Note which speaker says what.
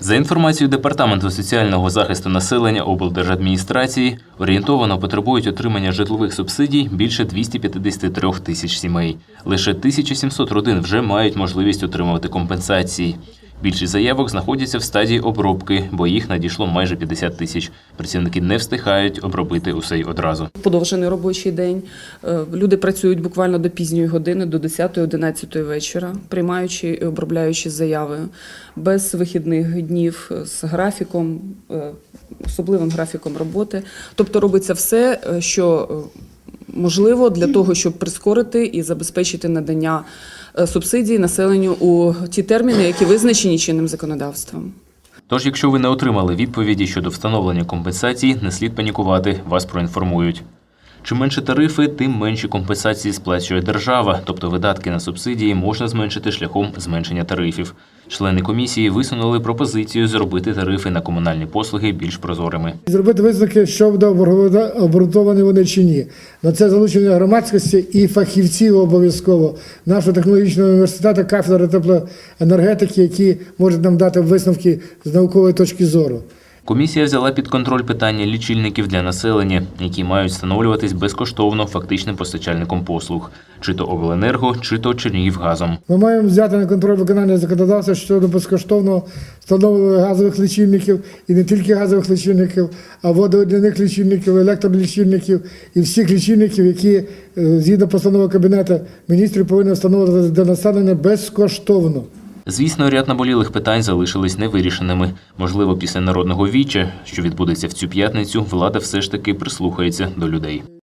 Speaker 1: За інформацією Департаменту соціального захисту населення облдержадміністрації, орієнтовано потребують отримання житлових субсидій більше 253 тисяч сімей. Лише 1700 родин вже мають можливість отримувати компенсації. Більшість заявок знаходяться в стадії обробки, бо їх надійшло майже 50 тисяч. Працівники не встигають обробити усе й одразу.
Speaker 2: подовжений робочий день. Е, Люди працюють буквально до пізньої години, до 10-11 вечора, приймаючи і обробляючи заяви без вихідних днів, е, з графіком, е, особливим графіком роботи. Тобто робиться все, що можливо для того, щоб прискорити і забезпечити надання е, субсидій населенню у ті терміни, які визначені чинним законодавством.
Speaker 1: Тож, якщо ви не отримали відповіді щодо встановлення компенсації, не слід панікувати, вас проінформують. Чим менше тарифи, тим менші компенсації сплачує держава, тобто видатки на субсидії можна зменшити шляхом зменшення тарифів. Члени комісії висунули пропозицію зробити тарифи на комунальні послуги більш прозорими.
Speaker 3: Зробити висновки, що обґрунтовані вони чи ні. На це залучення громадськості і фахівців обов'язково нашого технологічного університету, кафедри теплоенергетики, які можуть нам дати висновки з наукової точки зору.
Speaker 1: Комісія взяла під контроль питання лічильників для населення, які мають встановлюватись безкоштовно фактичним постачальником послуг, чи то обленерго, чи то Чернігівгазом.
Speaker 3: Ми маємо взяти на контроль виконання законодавства щодо безкоштовного встановлення газових лічильників і не тільки газових лічильників, а водоодяних лічильників, електролічильників і всіх лічильників, які е, згідно постанови Кабінету міністрів повинні встановлювати для населення безкоштовно.
Speaker 1: Звісно, ряд наболілих питань залишились невирішеними. Можливо, після народного віча, що відбудеться в цю п'ятницю, влада все ж таки прислухається до людей.